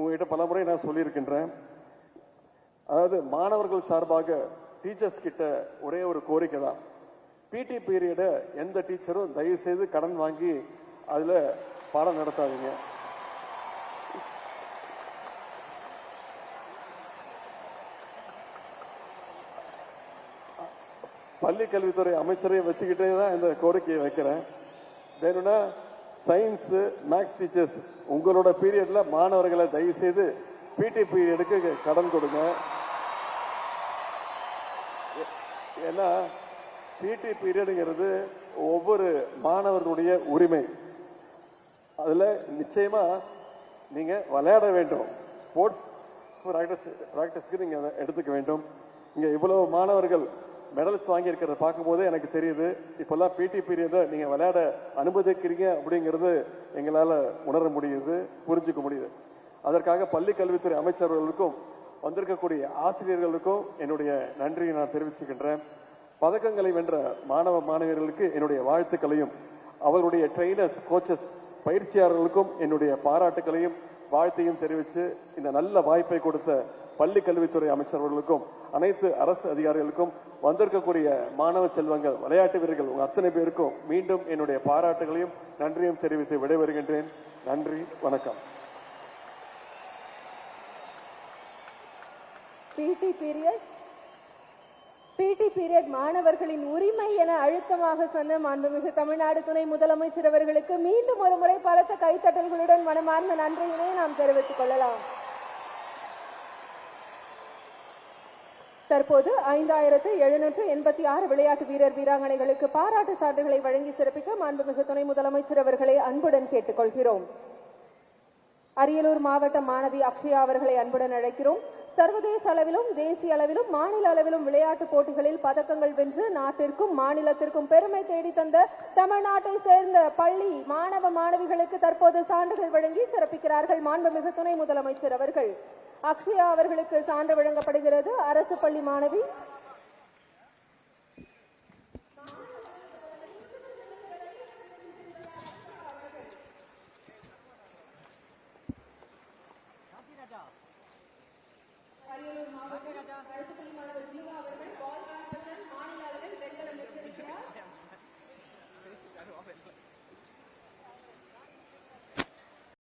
உங்ககிட்ட பல முறை நான் சொல்லியிருக்கின்றேன். அதாவது மாணவர்கள் சார்பாக டீச்சர்ஸ் கிட்ட ஒரே ஒரு கோரிக்கை தான். பிடி பீரியட எந்த டீச்சரும் தயவு செய்து கடன் வாங்கி அதுல பாடம் நடத்தாதீங்க. பள்ளி கல்வித்துறை அமைச்சரையும் வச்சுக்கிட்டே தான் இந்த கோரிக்கையை வைக்கிறேன். வேணும்னா சயின்ஸ் மேக்ஸ் டீச்சர்ஸ் உங்களோட பீரியட்ல மாணவர்களை தயவு செய்து பிடி பீரியடுக்கு கடன் கொடுங்க. ஏன்னா பிடி பீரியடுங்கிறது ஒவ்வொரு மாணவர்களுடைய உரிமை. அதுல நிச்சயமா நீங்க விளையாட வேண்டும். ஸ்போர்ட்ஸ் பிராக்டிஸ் பிராக்டிஸ்க்கு நீங்க எடுத்துக்க வேண்டும். இங்க இவ்வளவு மாணவர்கள் மெடல்ஸ் வாங்கி இருக்கிறத எனக்கு தெரியுது இப்பெல்லாம் பிடி பீரியட நீங்க விளையாட அனுமதிக்கிறீங்க அப்படிங்கிறது எங்களால உணர முடியுது புரிஞ்சுக்க முடியுது. அதற்காக பள்ளி கல்வித்துறை அமைச்சர்களுக்கும் வந்திருக்கக்கூடிய ஆசிரியர்களுக்கும் என்னுடைய நன்றியை நான் தெரிவிச்சுக்கின்றேன். பதக்கங்களை வென்ற மாணவ மாணவியர்களுக்கு என்னுடைய வாழ்த்துக்களையும் அவருடைய ட்ரெயினர்ஸ் கோச்சஸ் பயிற்சியாளர்களுக்கும் என்னுடைய பாராட்டுகளையும் வாழ்த்தையும் தெரிவித்து இந்த நல்ல வாய்ப்பை கொடுத்த பள்ளி கல்வித்துறை அமைச்சர்களுக்கும் அனைத்து அரசு அதிகாரிகளுக்கும் வந்திருக்கக்கூடிய மாணவ செல்வங்கள் விளையாட்டு வீரர்கள் உங்க அத்தனை பேருக்கும் மீண்டும் என்னுடைய பாராட்டுகளையும் நன்றியும் தெரிவித்து விடைபெறுகின்றேன். நன்றி வணக்கம். பிடி பீரியட் பிடி பீரியட் மாணவர்களின் உரிமை என அழுத்தமாக சொன்ன மாண்புமிகு தமிழ்நாடு துணை முதலமைச்சர் அவர்களுக்கு மீண்டும் ஒரு முறை பலத்த கைத்தட்டல்களுடன் மனமார்ந்த நன்றியினை நாம் தெரிவித்துக் கொள்ளலாம். தற்போது ஐந்தாயிரத்து எழுநூற்று எண்பத்தி ஆறு விளையாட்டு வீரர் வீராங்கனைகளுக்கு பாராட்டு சான்றுகளை வழங்கி சிறப்பிக்க மாண்புமிகு துணை முதலமைச்சர் அவர்களை அன்புடன் கேட்டுக்கொள்கிறோம். அரியலூர் மாவட்ட மாணவி அக்ஷயா அவர்களை அன்புடன் அழைக்கிறோம். சர்வதேச அளவிலும் தேசிய அளவிலும் மாநில அளவிலும் விளையாட்டுப் போட்டிகளில் பதக்கங்கள் வென்று நாட்டிற்கும் மாநிலத்திற்கும் பெருமை தேடி தந்த தமிழ்நாட்டை சேர்ந்த பள்ளி மாணவ மாணவிகளுக்கு தற்போது சான்றுகள் வழங்கி சிறப்பிக்கிறார்கள் மாண்புமிகு துணை முதலமைச்சர் அவர்கள் அக்ஷயா அவர்களுக்கு சான்று வழங்கப்படுகிறது அரசு பள்ளி மாணவி Good job.